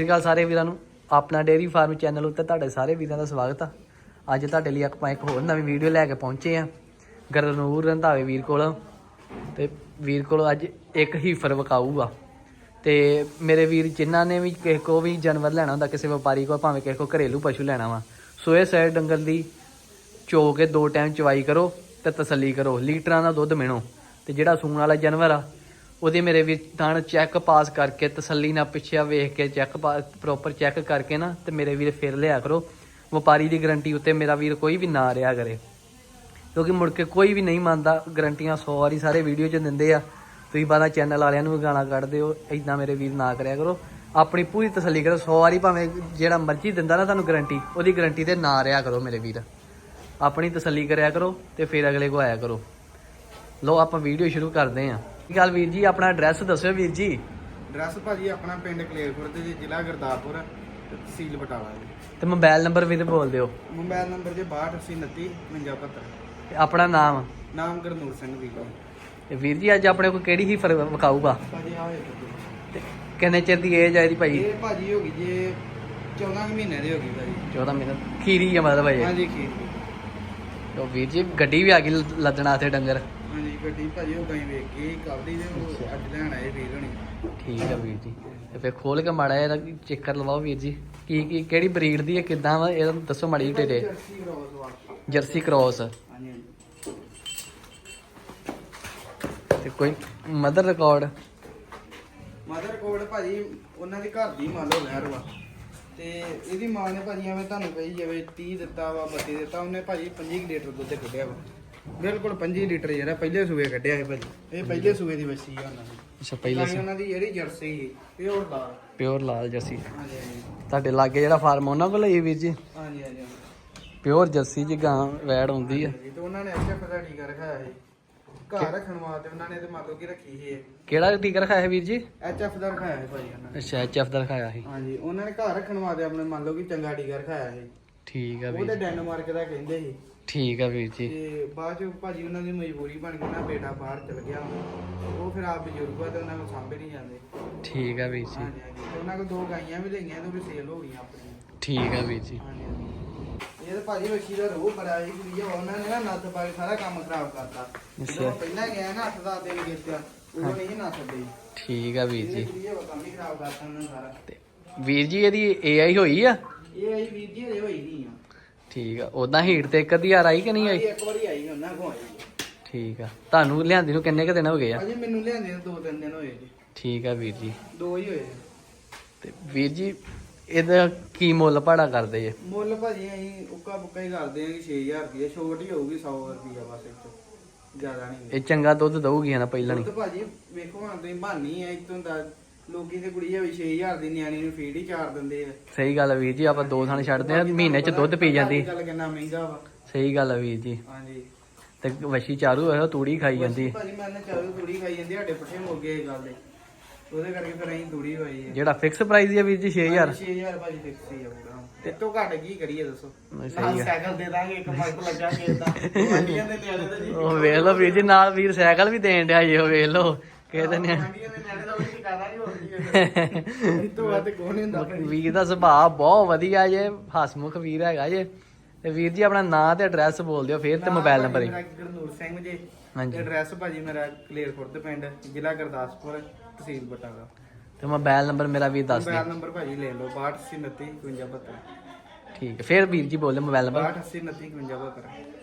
ਸਤਿ ਸ਼੍ਰੀ ਅਕਾਲ ਸਾਰੇ ਵੀਰਾਂ ਨੂੰ। ਆਪਣਾ ਡੇਅਰੀ ਫਾਰਮ ਚੈਨਲ ਉੱਤੇ ਤੁਹਾਡੇ ਸਾਰੇ ਵੀਰਾਂ ਦਾ ਸਵਾਗਤ ਆ। ਅੱਜ ਤੁਹਾਡੇ ਲਈ ਆਪਾਂ ਇੱਕ ਹੋਰ ਨਵੀਂ ਵੀਡੀਓ ਲੈ ਕੇ ਪਹੁੰਚੇ ਆ। ਗਰਨੂਰ ਰੰਧਾਵੇ ਵੀਰ ਕੋਲ। ਤੇ ਵੀਰ ਕੋਲ ਅੱਜ ਇੱਕ ਹੀਫਰ ਵਕਾਊ ਆ ਤੇ ਮੇਰੇ ਵੀਰ ਜਿਨ੍ਹਾਂ ਨੇ ਵੀ ਕਿਸੇ ਕੋ ਵੀ ਜਾਨਵਰ ਲੈਣਾ ਹੁੰਦਾ, ਕਿਸੇ ਵਪਾਰੀ ਕੋਲ ਭਾਵੇਂ ਕਿਸੇ ਕੋ ਘਰੇਲੂ ਪਸ਼ੂ ਲੈਣਾ ਵਾ ਸੋਏ ਇਹ ਡੰਗਰ ਦੀ ਚੋ ਕੇ ਦੋ ਟਾਈਮ ਚਵਾਈ ਕਰੋ ਤੇ ਤਸੱਲੀ ਕਰੋ। ਲੀਟਰਾਂ ਦਾ ਦੁੱਧ ਮਿਣੋ। ਤੇ ਜਿਹੜਾ ਸੂਣ ਵਾਲਾ ਜਾਨਵਰ ਆ ਉਹਦੇ ਮੇਰੇ ਵੀ ਥਣ ਚੈੱਕ ਪਾਸ ਕਰਕੇ, ਤਸੱਲੀ ਨਾਲ ਪਿੱਛੇ ਵੇਖ ਕੇ ਚੈੱਕ ਪ੍ਰੋਪਰ ਚੈੱਕ ਕਰਕੇ ਨਾ, ਤੇ ਮੇਰੇ ਵੀਰ ਫਿਰ ਲਿਆ ਕਰੋ। ਵਪਾਰੀ ਦੀ ਗਰੰਟੀ ਉੱਤੇ ਮੇਰਾ ਵੀਰ ਕੋਈ ਵੀ ਨਾ ਰਿਹਾ ਕਰੇ। ਕਿਉਂਕਿ ਮੁੜ ਕੇ ਕੋਈ ਵੀ ਨਹੀਂ ਮੰਨਦਾ ਗਰੰਟੀਆਂ 100 ਵਾਰੀ ਸਾਰੇ ਵੀਡੀਓ 'ਚ ਦਿੰਦੇ ਆ। ਤੁਸੀਂ ਬਾਅਦ ਚੈਨਲ ਵਾਲਿਆਂ ਨੂੰ ਵੀ ਗਾਲਾਂ ਕੱਢਦੇ ਹੋ ਇਦਾਂ ਮੇਰੇ ਵੀਰ ਨਾ ਕਰਿਆ ਕਰੋ। ਆਪਣੀ ਪੂਰੀ ਤਸੱਲੀ ਕਰੋ 100 ਵਾਰੀ ਭਾਵੇਂ ਜਿਹੜਾ ਮਰਜ਼ੀ ਦਿੰਦਾ ਨਾ ਤੁਹਾਨੂੰ ਗਰੰਟੀ ਉਹਦੀ ਗਰੰਟੀ ਤੇ ਨਾ ਰਿਹਾ ਕਰੋ ਮੇਰੇ ਵੀਰ। ਆਪਣੀ ਤਸੱਲੀ ਕਰਿਆ ਕਰੋ ਤੇ ਫਿਰ ਅਗਲੇ ਕੋ ਆਇਆ ਕਰੋ। ਲੋ ਆਪਾਂ ਵੀਡੀਓ ਸ਼ੁਰੂ ਕਰਦੇ ਆਂ ਕੀ ਗੱਲ ਵੀਰ ਜੀ? ਆਪਣਾ ਐਡਰੈਸ ਦੱਸਿਓ ਵੀਰ ਜੀ। ਐਡਰੈਸ ਭਾਜੀ ਆਪਣਾ ਪਿੰਡ ਕਲੇਰਪੁਰ ਤੇ ਜੀ, ਜ਼ਿਲ੍ਹਾ ਗੁਰਦਾਸਪੁਰ ਤੇ ਤਹਿਸੀਲ ਬਟਾਲਾ ਜੀ। ਤੇ ਮੋਬਾਈਲ ਨੰਬਰ ਵੀ ਤੇ ਬੋਲ ਦਿਓ। ਮੋਬਾਈਲ ਨੰਬਰ ਜੇ 6289 5972 ਤੇ ਆਪਣਾ ਨਾਮ? ਨਾਮ ਗੁਰਨੂਰ ਸਿੰਘ ਜੀ। ਤੇ ਵੀਰ ਜੀ ਅੱਜ ਆਪਣੇ ਕੋਲ ਕਿਹੜੀ ਹੀ ਵਿਖਾਊਗਾ? ਭਾਜੀ ਤੇ ਕਿੰਨੇ ਚਿਰ ਦੀ ਏਜ ਆ ਇਹਦੀ ਭਾਈ? ਇਹ ਭਾਜੀ ਹੋ ਗਈ ਜੇ 14 ਕੁ ਮਹੀਨੇ ਦੀ ਹੋ ਗਈ ਭਾਜੀ। 14 ਮਹੀਨੇ ਖੀਰੀ ਆ ਮਤਲਬ ਇਹ। ਹਾਂਜੀ ਖੀਰ। ਤੇ ਵੀਰ ਜੀ ਗੱਡੀ ਵੀ ਆ ਗਈ ਲ- ਲੱਦਣਾ ਤੇ ਡੰਗਰ। ਹਾਂਜੀ ਗੱਡੀ ਭਾਜੀ ਉਹ ਗਈ ਵੇਖ ਕੇ ਕੱਲ੍ਹ ਦੀ ਤੇ ਉਹ ਅੱਜ ਲੈਣ ਆਏ ਵੀਰ ਹਣੀ। ਠੀਕ ਆ ਵੀਰ ਜੀ। ਤੇ ਫਿਰ ਖੋਲ ਕੇ ਮਾੜਾ ਇਹਦਾ ਚੈੱਕ ਲਵਾਓ ਵੀਰ ਜੀ। ਕੀ ਕੀ ਕਿਹੜੀ ਬਰੀਡ ਦੀ ਹੈ ਕਿੱਦਾਂ ਵਾ ਇਹਦਾ ਦੱਸੋ ਮਾੜੀ ਟੇਡੇ ਜਰਸੀ ਕ੍ਰੋਸ ਹਾਂਜੀ ਤੇ ਕੋਈ ਮਦਰ ਰਿਕਾਰਡ? ਮਦਰ ਕੋਡ ਭਾਜੀ ਉਹਨਾਂ ਦੀ ਘਰ ਦੀ ਮੰਨ ਲਓ ਲਹਿਰ ਵਾ। ਤੇ ਇਹਦੀ ਮਾਂ ਨੇ ਭਾਜੀ ਐਵੇਂ ਤੁਹਾਨੂੰ ਕਹੀ ਜਾਵੇ 30 ਦਿੱਤਾ ਵਾ 32 ਦਿੱਤਾ ਉਹਨੇ ਭਾਜੀ 25 ਕੁ ਲੀਟਰ ਦੁੱਧ ਕੱਢਿਆ ਵਾ। ਬਿਲਕੁਲ 25 ਲੀਟਰ ਜਿਹੜਾ ਪਹਿਲੇ ਸੂਏ ਕੱਢਿਆ ਹੈ ਭਾਜੀ। ਇਹ ਪਹਿਲੇ ਸੂਏ ਦੀ ਵੱਛੀ ਆ ਉਹਨਾਂ ਦੀ। ਅੱਛਾ ਪਹਿਲੇ ਹੀ ਉਹਨਾਂ ਦੀ ਜਿਹੜੀ ਜਰਸੀ ਸੀ ਪਿਓਰ ਦਾ ਪਿਓਰ ਲਾਲ ਜਰਸੀ। ਹਾਂਜੀ ਹਾਂਜੀ। ਤੁਹਾਡੇ ਲਾਗੇ ਜਿਹੜਾ ਫਾਰਮ ਉਹਨਾਂ ਕੋਲ ਹੀ ਵੀਰ ਜੀ? ਹਾਂਜੀ ਹਾਂਜੀ ਪਿਓਰ ਜਰਸੀ ਜੀ ਗਾਂ ਵੈੜ ਹੁੰਦੀ ਆ। ਤੇ ਉਹਨਾਂ ਨੇ ਐਚਐਫ ਦਾ ਟੀਕਾ ਰਖਾਇਆ ਸੀ। ਘਰ ਰੱਖਣ ਵਾਸਤੇ ਉਹਨਾਂ ਨੇ ਤੇ ਮੰਨ ਲਓ ਕਿ ਰੱਖੀ ਸੀ ਕਿਹੜਾ ਟੀਕਾ ਰਖਾਇਆ ਹੈ ਵੀਰ ਜੀ? ਐਚਐਫ ਦਾ ਰਖਾਇਆ ਸੀ ਭਾਜੀ ਉਹਨਾਂ ਨੇ। ਅੱਛਾ ਐਚਐਫ ਦਾ ਰਖਾਇਆ ਸੀ। ਹਾਂਜੀ ਉਹਨਾਂ ਨੇ ਘਰ ਰੱਖਣ ਵਾਸਤੇ ਆਪਣੇ ਮੰਨ ਲਓ ਕਿ ਚੰਗਾ ਟੀਕਾ ਰਖਾਇਆ ਸੀ। ਠੀਕ ਆ ਉਹ ਵੀਰ ਤੇ ਡੈਨਮਾਰਕ ਦਾ ਕਹਿੰਦੇ ਸੀ। ਠੀਕ ਆ ਵੀਰ ਜੀ। ਤੇ ਬਾਅਦ ਚ ਭਾਜੀ ਉਹਨਾਂ ਦੀ ਮਜਬੂਰੀ ਬਣ ਗਈ ਨਾ ਬੇਟਾ ਬਾਹਰ ਚਲ ਗਿਆ ਉਹ ਫਿਰ ਆਪ ਬਜ਼ੁਰਗ ਆ ਤੇ ਉਹਨਾਂ ਨੂੰ ਸਾਂਭੇ ਨਹੀਂ ਜਾਂਦੇ। ਠੀਕ ਆ ਵੀਰ ਜੀ। ਹਾਂਜੀ ਹਾਂਜੀ। ਤੇ ਉਹਨਾਂ ਕੋਲ ਦੋ ਗਾਈਆਂ ਵੀ ਲਈਆਂ ਤੇ ਉਹ ਵੀ ਸੇਲ ਹੋ ਗਈਆਂ ਆਪਣੀਆਂ। ਠੀਕ ਆ ਵੀਰ ਜੀ। ਹਾਂਜੀ ਹਾਂਜੀ। ਇਹ ਤਾਂ ਭਾਜੀ ਵਸ਼ੀ ਦਾ ਰੋਹ ਬੜਾ ਹੀ ਕੁੜੀ ਆ ਉਹਨਾਂ ਨੇ ਨਾ ਨੱਥ ਪਾ ਕੇ ਸਾਰਾ ਕੰਮ ਖਰਾਬ ਕਰਤਾ। ਜਦੋਂ ਅੱਛਾ। ਪਹਿਲਾਂ ਗਿਆ ਨਾ 8 ਦਾ ਦਿਨ ਗਿਆ ਉਹ ਨਹੀਂ ਨੱਥ ਦੇ ਠੀਕ ਆ ਵੀਰ ਇਹਨੇ ਜੀ। ਕੁੜੀ ਆ ਕੰਮ ਹੀ ਖਰਾਬ ਕਰਤਾ ਉਹਨਾਂ ਨੇ ਸਾਰਾ। ਤੇ ਵੀਰ ਜੀ ਇਹਦੀ ਏਆਈ ਹੋਈ ਆ? ਇਹ ਆਈ ਵੀਰ ਜੀ ਹਜੇ ਹੋਈ ਨਹੀਂ ਆ। ਠੀਕ ਆ ਉਦਾਂ ਹੀਟ ਤੇ ਇੱਕ ਅੱਧੀ ਵਾਰ ਆਈ ਕਿ ਨਹੀਂ ਆਈ? ਇੱਕ ਵਾਰੀ ਆਈ ਉਹਨਾਂ ਕੋ ਆਈ। ਠੀਕ ਆ ਤੁਹਾਨੂੰ ਲਿਆਂਦੀ ਨੂੰ ਕਿੰਨੇ ਕ ਦਿਨ ਹੋ ਗਏ ਆ? ਅਜੇ ਮੈਨੂੰ ਲਿਆਂਦੇ ਨੂੰ ਦੋ ਤਿੰਨ ਦਿਨ ਹੋਏ ਜੀ। ਠੀਕ ਆ ਵੀਰ ਜੀ। ਦੋ ਹੀ ਹੋਏ ਤੇ ਵੀਰ ਜੀ ਇਹਦਾ ਕੀ ਮੁੱਲ ਭਾੜਾ ਕਰਦੇ ਜੇ? ਮੁੱਲ ਭਾਜੀ ਅਸੀਂ ਉੱਕਾ ਬੁੱਕਾ ਹੀ ਕਰਦੇ ਆਂ ਕਿ 6000 ਰੁਪਏ ਛੋਟ ਹੀ ਹੋਊਗੀ 100 ਰੁਪਏ ਬਸ ਇੱਕ ਜ਼ਿਆਦਾ ਨਹੀਂ। ਇਹ ਚੰਗਾ ਦੁੱਧ ਦਊਗੀ ਨਾ ਪਹਿਲਾਂ ਦੁੱਧ ਨਹੀਂ। ਭਾਜੀ ਵੇਖੋ ਹੁਣ ਤੁਸੀਂ ਬਾਨੀ ਐ ਇੱਕ ਤੋਂ ਦਾ ਲੋਕੀ ਤੇ ਕੁੜੀ ਹੋਈ 6000 ਦੀ ਨਿਆਣੀ ਨੂੰ ਫੀਡ ਹੀ ਚਾਰ ਦਿੰਦੇ ਆ। ਸਹੀ ਗੱਲ ਆ ਵੀਰ ਜੀ ਆਪਾਂ ਦੋ ਥਾਂ ਛੱਡਦੇ ਆ ਮਹੀਨੇ ਚ ਦੁੱਧ ਪੀ ਜਾਂਦੀ। ਗੱਲ ਕਿੰਨਾ ਮਹਿੰਗਾ ਵਾ। ਸਹੀ ਗੱਲ ਆ ਵੀਰ ਜੀ। ਹਾਂਜੀ। ਤੇ ਵਸ਼ੀ ਚਾਰੂ ਹੋਇਆ ਤੂੜੀ ਖਾਈ ਜਾਂਦੀ। ਭਾਜੀ ਮੈਂ ਨਾ ਚਾਹੂ ਕੁੜੀ ਖਾਈ ਜਾਂਦੀ ਸਾਡੇ ਪੁੱਠੇ ਮੁਰਗੇ ਇਹ ਗੱਲ ਦੇ। ਉਹਦੇ ਕਰਕੇ ਫਿਰ ਅਸੀਂ ਦੂੜੀ ਹੋਈ ਹੈ ਜਿਹੜਾ ਫਿਕਸ ਪ੍ਰਾਈਸ ਆ ਵੀਰ ਜੀ 6000 6000 ਭਾਜੀ ਫਿਕਸ ਹੀ ਆ ਪੂਰਾ। ਤੇ ਤੋਂ ਘੱਟ ਕੀ ਕਰੀਏ ਦੱਸੋ? ਨਾਲ ਆ। ਸਾਈਕਲ ਦੇ ਦਾਂਗੇ ਇੱਕ ਮਾਈਕ ਲੱਗਾ ਕੇ ਇਦਾਂ ਮੰਡੀਆਂ ਦੇ ਨਿਆਣੇ ਦਾ ਜੀ। ਉਹ ਵੇਖ ਲਓ ਵੀਰ ਜੀ ਨਾਲ ਵੀਰ ਸਾਈਕਲ ਵੀ ਦੇਣ ਡਿਆ ਜੀ ਉਹ ਵੇਖ ਲਓ। ਮੰਡੀਆਂ ਦੇ ਨਿਆਣੇ ਵੀਰ ਦਾ ਸੁਭਾਅ ਬਹੁਤ ਵਧੀਆ ਜੇ ਹਸਮੁਖ ਵੀਰ ਹੈਗਾ ਜੇ। ਤੇ ਵੀਰ ਜੀ ਆਪਣਾ ਨਾਂ ਤੇ ਐਡਰੈਸ ਬੋਲ ਦਿਓ ਫੇਰ ਤੇ ਮੋਬਾਈਲ ਨੰਬਰ ਮੇਰਾ ਗੁਰਨੂਰ ਸਿੰਘ ਜੀ। ਹਾਂਜੀ। ਐਡਰੈਸ ਭਾਜੀ ਮੇਰਾ ਪਿੰਡ ਜ਼ਿਲ੍ਹਾ ਗੁਰਦਾਸਪੁਰ ਤਹਿਸੀਲ ਬਟਾਲਾ। ਤੇ ਮੋਬਾਈਲ ਨੰਬਰ ਮੇਰਾ ਵੀਰ ਦੱਸ ਮੋਬਾਈਲ ਦਿਓ ਨੰਬਰ ਭਾਜੀ ਲੈ ਲਓ 6289 5272 ਠੀਕ ਹੈ ਫੇਰ ਵੀਰ ਜੀ ਬੋਲੇ ਮੋਬਾਈਲ ਨੰਬਰ 6289 5272